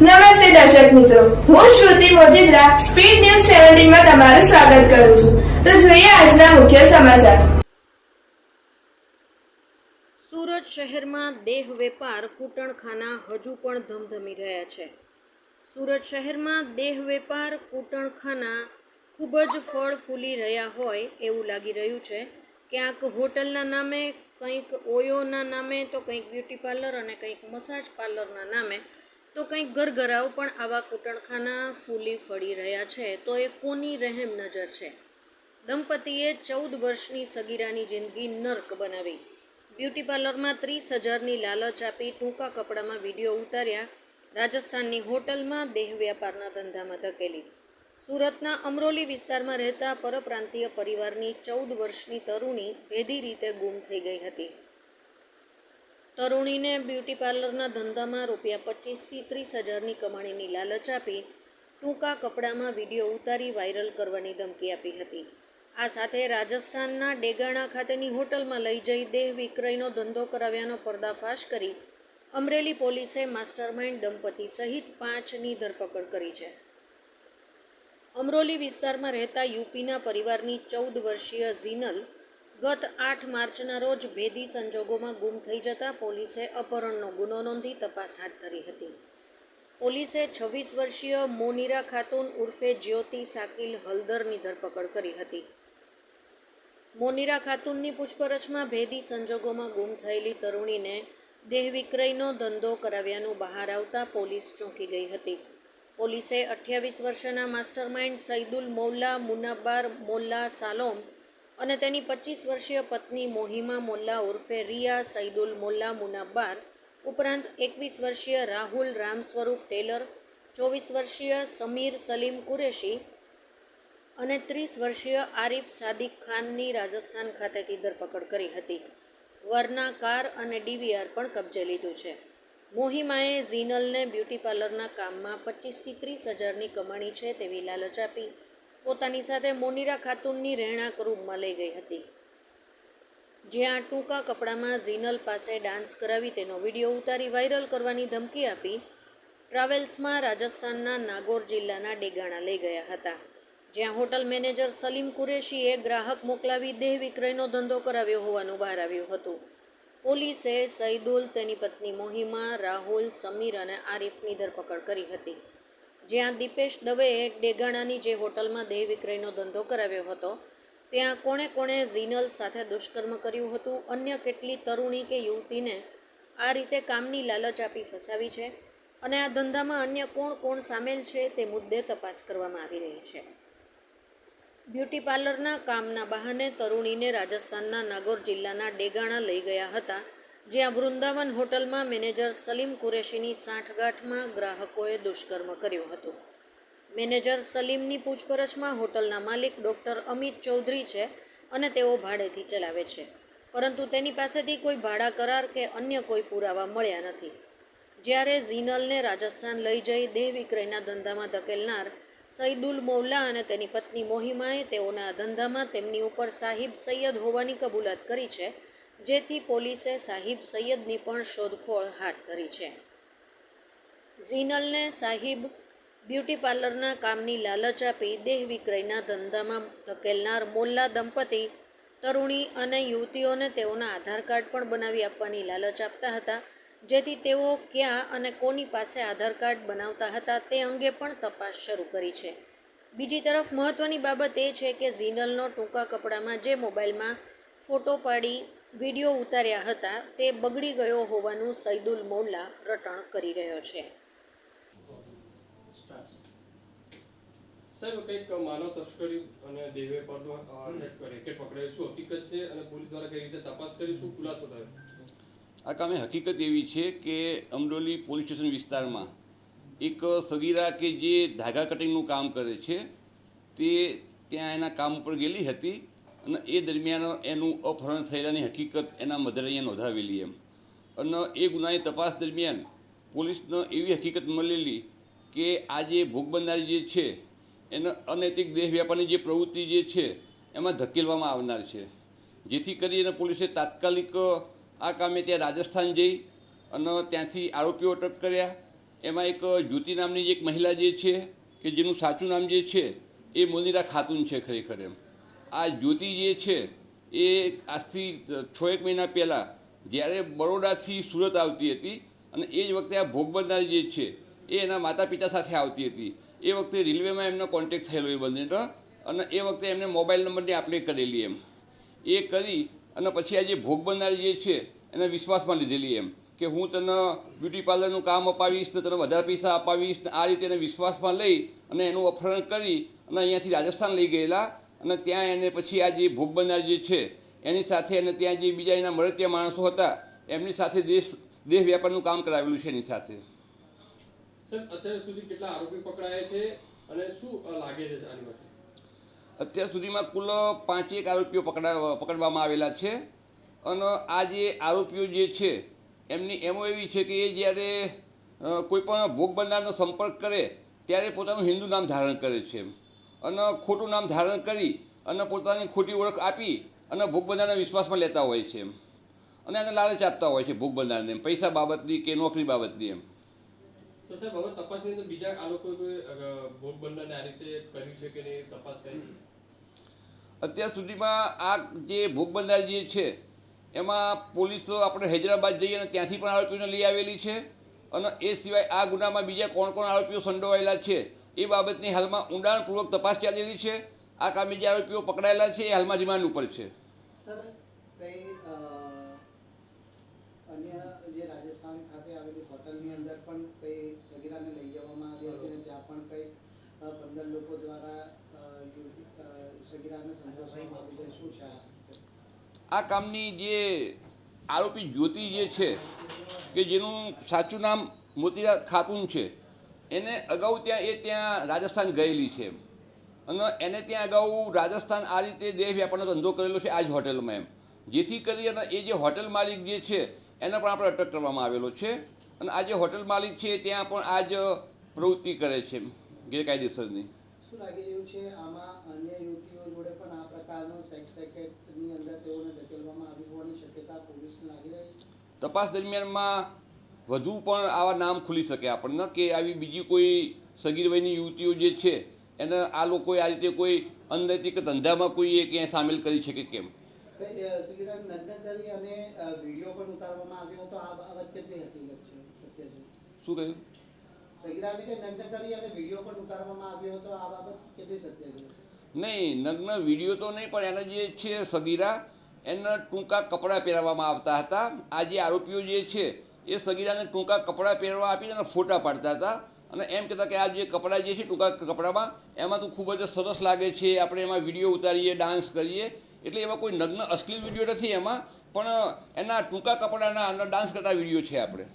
નમસ્તે દર્શક મિત્રો. હું શ્રુતિ મોજીદ્રા, સ્પીડ ન્યૂઝ સેવન્ટીનમાં તમારું સ્વાગત કરું છું. તો જોઈએ આજના મુખ્ય સમાચાર. સુરત શહેરમાં દેહ વેપાર, કૂટણખાના હજુ પણ ધમધમી રહ્યા છે. સુરત શહેરમાં દેહ વેપાર, કૂટણખાના ખૂબ જ ફળ ફૂલી રહ્યા હોય એવું લાગી રહ્યું છે. ક્યાંક હોટલના નામે, કંઈક ઓયોના નામે, તો કંઈક બ્યુટી પાર્લર અને કંઈક મસાજ પાર્લરના નામે તો કંઈક ગરગરાઓ પણ આવા કૂટણખાના ફૂલી ફળી રહ્યા છે, તો એ કોની રહેમ નજર છે? દંપતીએ ચૌદ વર્ષની સગીરાની જિંદગી નર્ક બનાવી. બ્યુટી પાર્લરમાં ત્રીસ હજારની લાલચ આપી ટૂંકા કપડામાં વીડિયો ઉતાર્યા. રાજસ્થાનની હોટલમાં દેહ વ્યાપારના ધંધામાં ધકેલી. સુરતના અમરોલી વિસ્તારમાં રહેતા પરપ્રાંતીય પરિવારની ચૌદ વર્ષની તરુણી ભેદી રીતે ગુમ થઈ ગઈ હતી. તરુણીને બ્યુટી પાર્લરના ધંધામાં રૂપિયા પચીસથી ત્રીસ હજારની કમાણીની લાલચ આપી ટૂંકા કપડામાં વીડિયો ઉતારી વાયરલ કરવાની ધમકી આપી હતી. આ સાથે રાજસ્થાનના ડેગાણા ખાતેની હોટલમાં લઈ જઈ દેહ વિક્રયનો ધંધો કરાવ્યાનો પર્દાફાશ કરી અમરેલી પોલીસે માસ્ટરમાઇન્ડ દંપતી સહિત પાંચની ધરપકડ કરી છે. અમરોલી વિસ્તારમાં રહેતા યુપીના પરિવારની ચૌદ વર્ષીય ઝીનલ ગત આઠ માર્ચના રોજ ભેદી સંજોગોમાં ગુમ થઈ જતા પોલીસે અપહરણનો ગુનો નોંધી તપાસ હાથ ધરી હતી. પોલીસે છવ્વીસ વર્ષીય મોનીરા ખાતુન ઉર્ફે જ્યોતિ સાકિલ હલદરની ધરપકડ કરી હતી. મોનીરા ખાતુનની પૂછપરછમાં ભેદી સંજોગોમાં ગુમ થયેલી તરુણીને દેહ વિક્રયનો ધંધો કરાવ્યાનું બહાર આવતા પોલીસ ચોંકી ગઈ હતી. પોલીસે અઠ્યાવીસ વર્ષના માસ્ટરમાઇન્ડ સૈદુલ મૌલા, મુનાબ્બાર મોલ્લા સાલોમ અને તેની પચીસ વર્ષીય પત્ની મોહિમા મોલ્લા ઉર્ફે રિયા સૈદુલ મોલ્લા મુનાબ્બાર, ઉપરાંત એકવીસ વર્ષીય રાહુલ રામ સ્વરૂપ ટેલર, ચોવીસ વર્ષીય સમીર સલીમ કુરેશી અને ત્રીસ વર્ષીય આરિફ સાદિક ખાનની રાજસ્થાન ખાતેથી ધરપકડ કરી હતી. વરના કાર અને ડીવીઆર પણ કબજે લીધું છે. મોહિમાએ ઝીનલને બ્યુટી પાર્લરના કામમાં પચીસથી ત્રીસ હજારની કમાણી છે તેવી લાલચ આપી. પોતાની સાથે મોનીરા ખાતુનની રહેણાંક રૂમમાં લઈ ગઈ હતી. જ્યાં ટૂંકા કપડામાં ઝીનલ પાસે ડાન્સ કરાવી તેનો વીડિયો ઉતારી વાયરલ કરવાની ધમકી આપી ટ્રાવેલ્સમાં રાજસ્થાનના નાગોર જિલ્લાના ડેગાણા લઈ ગયા હતા. જ્યાં હોટલ મેનેજર સલીમ કુરેશીએ ગ્રાહક મોકલાવી દેહ વિક્રયનો ધંધો કરાવ્યો હોવાનું બહાર આવ્યું હતું. પોલીસે સૈદુલ તેની પત્ની મોહિમા, રાહુલ, સમીર અને આરિફની ધરપકડ કરી હતી. જ્યાં દીપેશ દવેએ ડેગાણાની જે હોટલમાં દેહ વિક્રયનો ધંધો કરાવ્યો હતો, ત્યાં કોણે કોણે ઝીનલ સાથે દુષ્કર્મ કર્યું હતું. અન્ય કેટલી તરુણી કે યુવતીને આ રીતે કામની લાલચ આપી ફસાવી છે અને આ ધંધામાં અન્ય કોણ કોણ સામેલ છે તે મુદ્દે તપાસ કરવામાં આવી રહી છે. બ્યુટી પાર્લરના કામના બહાને તરુણીને રાજસ્થાનના નાગોર જિલ્લાના ડેગાણા લઈ ગયા હતા. જ્યાં વૃંદાવન હોટલમાં મેનેજર સલીમ કુરેશીની સાંઠગાંઠમાં ગ્રાહકોએ દુષ્કર્મ કર્યું હતું. મેનેજર સલીમની પૂછપરછમાં હોટલના માલિક ડૉક્ટર અમિત ચૌધરી છે અને તેઓ ભાડેથી ચલાવે છે. પરંતુ તેની પાસેથી કોઈ ભાડા કરાર કે અન્ય કોઈ પુરાવા મળ્યા નથી. જ્યારે ઝીનલને રાજસ્થાન લઈ જઈ દેહ વિક્રયના ધંધામાં ધકેલનાર સૈદુલ મૌલા અને તેની પત્ની મોહિમાએ તેઓના ધંધામાં તેમની ઉપર સાહિબ સૈયદ હોવાની કબૂલાત કરી છે જેથી પોલીસે સાહિબ સૈયદની પણ શોધખોળ હાથ ધરી છે. ઝીનલને સાહિબ બ્યુટી પાર્લરના કામની લાલચ આપી દેહ વિક્રયના ધંધામાં ધકેલનાર મોલ્લા દંપતી, તરુણી અને યુવતીઓને તેઓના આધાર કાર્ડ પણ બનાવી આપવાની લાલચ આપતા હતા, જેથી તેઓ ક્યાં અને કોની પાસે આધાર કાર્ડ બનાવતા હતા તે અંગે પણ તપાસ શરૂ કરી છે. બીજી તરફ મહત્ત્વની બાબત એ છે કે ઝીનલનો ટૂંકા કપડામાં જે મોબાઈલમાં ફોટો પાડી વીડિયો ઉતાર્યા હતા તે બગડી ગયો હોવાનું સૈદુલ મૌલા રટણ કરી રહ્યો છે. સાહેબ કંઈક માનવ તસ્કરી અને દેવે પર રેકેટ પકડાયું શું હકીકત છે? અને પોલીસ દ્વારા કઈ રીતે તપાસ કરી શું ખુલાસો થયો? આ કામે હકીકત એવી છે કે અમરોલી પોલીસ સ્ટેશન વિસ્તારમાં એક સગીરા કે જે ધાગા કટિંગનું કામ કરે છે તે ત્યાં એના કામ ઉપર ગયેલી હતી. અને એ દરમિયાન એનું અપહરણ થયેલાની હકીકત એના મધરે અહીંયા નોંધાવેલી એમ. અને એ ગુનાની તપાસ દરમિયાન પોલીસને એવી હકીકત મળેલી કે આ જે ભોગ બનનારી જે છે, એને અનૈતિક દેહ વ્યાપારની જે પ્રવૃત્તિ જે છે, એમાં ધકેલવામાં આવનાર છે. જેથી કરીને પોલીસે તાત્કાલિક આ કામે ત્યાં રાજસ્થાન જઈ અને ત્યાંથી આરોપીઓ અટક કર્યા. એમાં એક જ્યોતિ નામની એક મહિલા જે છે, કે જેનું સાચું નામ જે છે, એ મોનીરા ખાતુન છે ખરેખર એમ. આ જ્યોતિ જે છે, એ આજથી છ એક મહિના પહેલાં જ્યારે બરોડાથી સુરત આવતી હતી અને એ જ વખતે આ ભોગબંધારી જે છે, એ એના માતા પિતા સાથે આવતી હતી. એ વખતે રેલવેમાં એમનો કોન્ટેક્ટ થયેલો એ બંનેનો અને એ વખતે એમને મોબાઈલ નંબરની આપણે કરેલી એમ. એ કરી અને પછી આ જે ભોગબંધારી જે છે, એને વિશ્વાસમાં લીધેલી એમ કે હું તને બ્યુટી પાર્લરનું કામ અપાવીશ, ને તને વધારે પૈસા અપાવીશ આ રીતે એને વિશ્વાસમાં લઈ અને એનું અપહરણ કરી અને અહીંયાથી રાજસ્થાન લઈ ગયેલા અને ત્યાં એને પછી આ જે ભોગ બનનાર જે છે એની સાથે અને ત્યાં જે બીજા એના મળતિયા માણસો હતા એમની સાથે દેશ દેશ વ્યાપારનું કામ કરાવેલું છે એની સાથે. અત્યાર સુધી કેટલા આરોપી પકડાયા છે અને શું લાગે છે અત્યાર સુધીમાં કુલ પાંચેક આરોપીઓ પકડા પકડવામાં આવેલા છે. અને આ જે આરોપીઓ જે છે એમની એમો એવી છે કે એ જ્યારે કોઈ પણ ભોગ બંધારણનો સંપર્ક કરે ત્યારે પોતાનું હિન્દુ નામ ધારણ કરે છે અને ખોટું નામ ધારણ કરી અને પોતાની ખોટી ઓળખ આપી અને ભોગ બંધારણના વિશ્વાસમાં લેતા હોય છે અને એને લાલચ આપતા હોય છે ભોગ એમ, પૈસા બાબતની કે નોકરી બાબતની એમ. તો સાહેબ હવે તપાસની અંદર બીજા આ લોકોએ ભોગ બનનારને આ રીતે કર્યું છે કે નહીં તપાસ કરી અત્યાર સુધીમાં આ જે ભોગ બનનાર જે છે એમાં પોલીસ આપણે હૈદરાબાદ જઈએ અને ત્યાંથી પણ આરોપીઓને લઈ આવેલી છે. અને એ સિવાય આ ગુનામાં બીજા કોણ કોણ આરોપીઓ સંડોવાયેલા છે એ બાબતની હાલમાં ઊંડાણપૂર્વક તપાસ ચાલેલી છે. આ કામે જે આરોપીઓ પકડાયેલા છે એ હાલમાં રિમાન્ડ ઉપર છે? આ કામની જે આરોપી જ્યોતિ જે છે કે જેનું સાચું નામ મોતીરા ખાતુન છે એને અગાઉ ત્યાં એ ત્યાં રાજસ્થાન ગયેલી છે. અને એને ત્યાં અગાઉ રાજસ્થાન આ રીતે દેહ વ્યાપારનો ધંધો કરેલો છે આ જ હોટેલમાં એમ. જેથી કરી અને એ જે હોટેલ માલિક જે છે એને પણ આપણે અટક કરવામાં આવેલો છે. અને આ જે હોટેલ માલિક છે ત્યાં પણ આ જ પ્રવૃત્તિ કરે છે ગેરકાયદેસરની. શું લાગી રહ્યું છે? આમાં અન્ય યુવતીઓ જોડે પણ આ પ્રકારનું સેક્સ રેકેટની અંદર તેઓને ધકેલવામાં આવી હોવાની શક્યતા પોલીસને લાગી રહી તપાસ દરમિયાનમાં વધુ પણ આવા નામ ખુલી શકે આપણને કે આવી બીજી કોઈ સગીર વયની યુવતીઓ જે છે એને આ લોકોએ આ રીતે કોઈ અનૈતિક ધંધામાં કોઈ એ ક્યાંય સામેલ કરી છે કે કેમ શું કહ્યું નહીં નગ્ન વીડિયો તો નહીં પણ એના જે છે સગીરા એને ટૂંકા કપડાં પહેરાવવામાં આવતા હતા. આ જે આરોપીઓ જે છે એ સગીરાને ટૂંકા કપડાં પહેરવા આપી અને ફોટા પાડતા હતા. અને એમ કહેતા કે આ જે કપડાં જે છે ટૂંકા કપડામાં, એમાં તો ખૂબ જ સરસ લાગે છે. આપણે એમાં વીડિયો ઉતારીએ, ડાન્સ કરીએ. એટલે એમાં કોઈ નગ્ન અશ્લીલ વીડિયો નથી એમાં. પણ એના ટૂંકા કપડાના ડાન્સ કરતા વીડિયો છે આપણે.